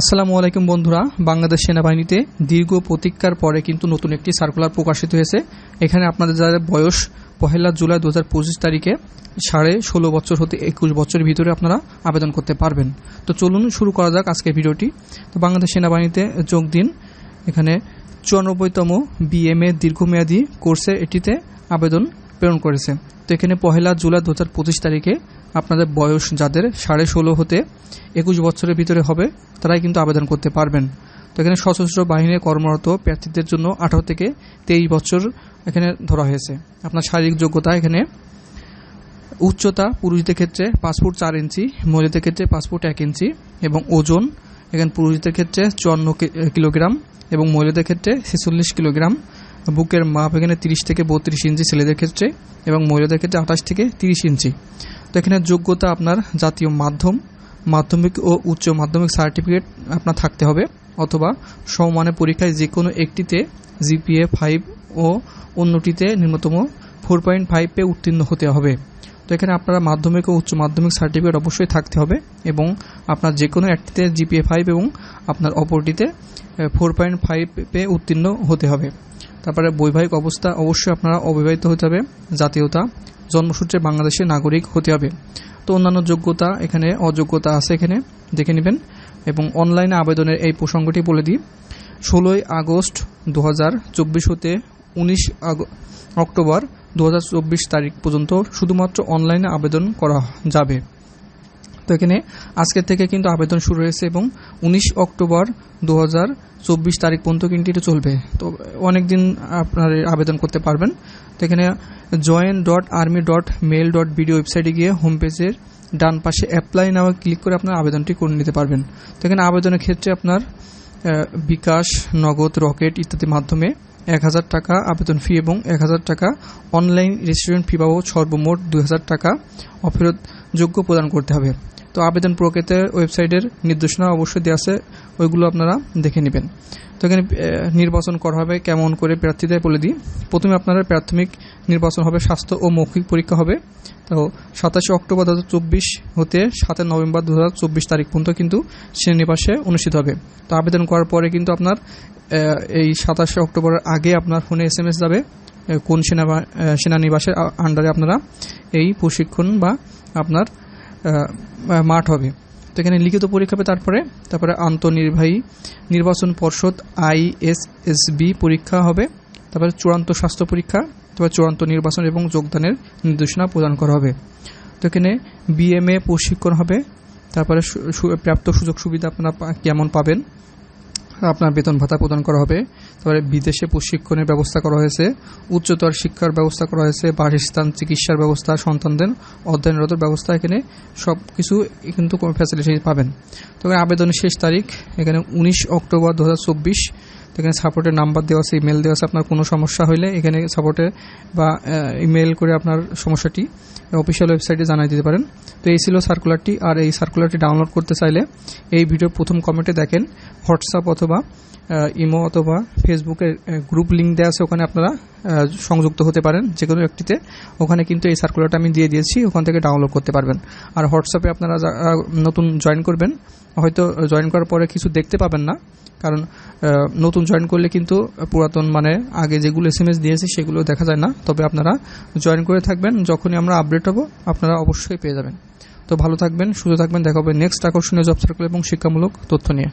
আসসালামু আলাইকুম বন্ধুরা, বাংলাদেশ সেনাবাহিনীতে দীর্ঘ প্রতীক্ষার পরে কিন্তু নতুন একটি সার্কুলার প্রকাশিত হয়েছে। এখানে আপনাদের যাদের বয়স পহেলা জুলাই দু হাজার পঁচিশ তারিখে সাড়ে ষোলো বছর হতে একুশ বছরের ভিতরে আপনারা আবেদন করতে পারবেন। তো চলুন শুরু করা যাক আজকের ভিডিওটি। তো বাংলাদেশ সেনাবাহিনীতে যোগ দিন। এখানে চুরানব্বইতম বিএমএ দীর্ঘমেয়াদী কোর্সে এটিতে আবেদন প্রেরণ করেছে। তো এখানে পহেলা জুলাই দু হাজার পঁচিশ তারিখে আপনাদের বয়স যাদের সাড়ে ষোলো হতে একুশ বছরের ভিতরে হবে, তারাই কিন্তু আবেদন করতে পারবেন। তো এখানে সশস্ত্র বাহিনীর কর্মরত প্রার্থীদের জন্য আঠারো থেকে তেইশ বছর এখানে ধরা হয়েছে। আপনার শারীরিক যোগ্যতা এখানে উচ্চতা পুরুষদের ক্ষেত্রে পাঁচ ফুট চার ইঞ্চি, মহিলাদের ক্ষেত্রে পাঁচ ফুট এক ইঞ্চি এবং ওজন এখানে পুরুষদের ক্ষেত্রে চুয়ান্ন কিলোগ্রাম এবং মহিলাদের ক্ষেত্রে ছেচল্লিশ কিলোগ্রাম। বুকের মাপ এখানে তিরিশ থেকে বত্রিশ ইঞ্চি ছেলেদের ক্ষেত্রে এবং মহিলাদের ক্ষেত্রে আঠাশ থেকে তিরিশ ইঞ্চি। তো এখানে যোগ্যতা আপনার জাতীয় মাধ্যম, মাধ্যমিক ও উচ্চ মাধ্যমিক সার্টিফিকেট আপনার থাকতে হবে অথবা সমমানের পরীক্ষায় যে কোনো একটিতে জিপিএ ফাইভ ও অন্যটিতে ন্যূনতম ফোর পয়েন্ট ফাইভে উত্তীর্ণ হতে হবে। তো এখানে আপনারা মাধ্যমিক ও উচ্চ মাধ্যমিক সার্টিফিকেট অবশ্যই থাকতে হবে এবং আপনার যে কোনো একটিতে জিপিএ ফাইভ এবং আপনার অপরটিতে ফোর পয়েন্ট ফাইভ ফাইভে উত্তীর্ণ হতে হবে। তারপরে বৈবাহিক অবস্থা অবশ্যই আপনারা অবিবাহিত হতে হবে, জাতীয়তা, জন্মসূত্রে বাংলাদেশের নাগরিক হতে হবে। তো অন্যান্য যোগ্যতা এখানে অযোগ্যতা আছে এখানে, দেখে নেবেন। এবং অনলাইনে আবেদনের এই প্রসঙ্গটি বলে দিই, ষোলোই আগস্ট দু হাজার চব্বিশ হতে উনিশ অক্টোবর দু হাজার চব্বিশ তারিখ পর্যন্ত শুধুমাত্র অনলাইনে আবেদন করা যাবে। তো এখানে আজকের থেকে কিন্তু আবেদন শুরু হয়েছে এবং উনিশ অক্টোবর দু চব্বিশ তারিখ পর্যন্ত কিন্তু এটা চলবে। তো অনেক দিন আপনার আবেদন করতে পারবেন। তো এখানে join dot army dot mail dot BD ওয়েবসাইটে গিয়ে হোম পেজের ডান পাশে অ্যাপ্লাই নামে ক্লিক করে আপনার আবেদনটি করে নিতে পারবেন। তো এখানে আবেদনের ক্ষেত্রে আপনার বিকাশ, নগদ, রকেট ইত্যাদির মাধ্যমে এক হাজার টাকা আবেদন ফি এবং এক হাজার টাকা অনলাইন রেজিস্ট্রেশন ফি বাবদ সর্বমোট দুই হাজার টাকা অফেরত যোগ্য প্রদান করতে হবে। তো আবেদন প্রক্রিয়াতে ওয়েবসাইটের নির্দেশনা অবশ্যই দেওয়া আছে, ওইগুলো আপনারা দেখে নেবেন। তো এখানে নির্বাচন করা হবে কেমন করে প্রার্থীদের বলে দিই। প্রথমে আপনারা প্রাথমিক নির্বাচন হবে স্বাস্থ্য ও মৌখিক পরীক্ষা হবে। তো সাতাশে অক্টোবর দু হাজার চব্বিশ হতে সাতই নভেম্বর দু হাজার চব্বিশ তারিখ পর্যন্ত কিন্তু শ্রেণীনিবাসে অনুষ্ঠিত হবে। তো আবেদন করার পরে কিন্তু আপনার এই সাতাশে অক্টোবরের আগে আপনার ফোনে এস যাবে কোন সেনা সেনানিবাসের আন্ডারে আপনারা এই প্রশিক্ষণ বা আপনার মাঠ হবে। তো এখানে লিখিত পরীক্ষা হবে তারপরে তারপরে আন্তনির্বাহী নির্বাচন পর্ষদ আইএসএসবি পরীক্ষা হবে, তারপরে চূড়ান্ত স্বাস্থ্য পরীক্ষা, তারপরে চূড়ান্ত নির্বাচন এবং যোগদানের নির্দেশনা প্রদান করা হবে। তো এখানে বিএমএ প্রশিক্ষণ হবে, তারপরে প্রাপ্ত সুযোগ সুবিধা আপনারা কেমন পাবেন? আপনার বেতন ভাতা প্রদান করা হবে। তারপরে বিদেশে প্রশিক্ষণের ব্যবস্থা করা হয়েছে, উচ্চতর শিক্ষার ব্যবস্থা করা হয়েছে, বাসস্থান, চিকিৎসার ব্যবস্থা সন্তানদের অধ্যয়নরত ব্যবস্থা এখানে সব কিছু কিন্তু ফ্যাসিলিটি পাবেন। তবে আবেদনের শেষ তারিখ এখানে উনিশ অক্টোবর দু হাজার চব্বিশ এখানে সাপোর্টের নাম্বার দেওয়া আছে ইমেল দেওয়া আছে, আপনার কোনো সমস্যা হলে এখানে সাপোর্টে বা ইমেল করে আপনার সমস্যাটি অফিসিয়াল ওয়েবসাইটে জানাই দিতে পারেন। তো এই ছিল সার্কুলারটি আর এই সার্কুলারটি ডাউনলোড করতে চাইলে এই ভিডিওর প্রথম কমেন্টে দেখেন হোয়াটসঅ্যাপ অথবা ইমো অথবা ফেসবুকের গ্রুপ লিঙ্ক দেওয়া আছে, ওখানে আপনারা সংযুক্ত হতে পারেন যে কোনো একটিতে। ওখানে কিন্তু এই সার্কুলারটা আমি দিয়ে দিয়েছি, ওখান থেকে ডাউনলোড করতে পারবেন। আর হোয়াটসঅ্যাপে আপনারা নতুন জয়েন করবেন হয়তো জয়েন করার পরে কিছু দেখতে পাবেন না। কারণ নতুন জয়েন করলে কিন্তু পুরাতন মানে আগে যেগুলো এস এম এস দিয়েছি সেগুলো দেখা যায় না। তবে আপনারা জয়েন করে থাকবেন, যখনই আমরা আপডেট হব, আপনারা অবশ্যই পেয়ে যাবেন। তো ভালো থাকবেন সুযোগ থাকবেন, দেখা হবে নেক্সট আকর্ষণীয় জব সার্কেল এবং শিক্ষামূলক তথ্য নিয়ে।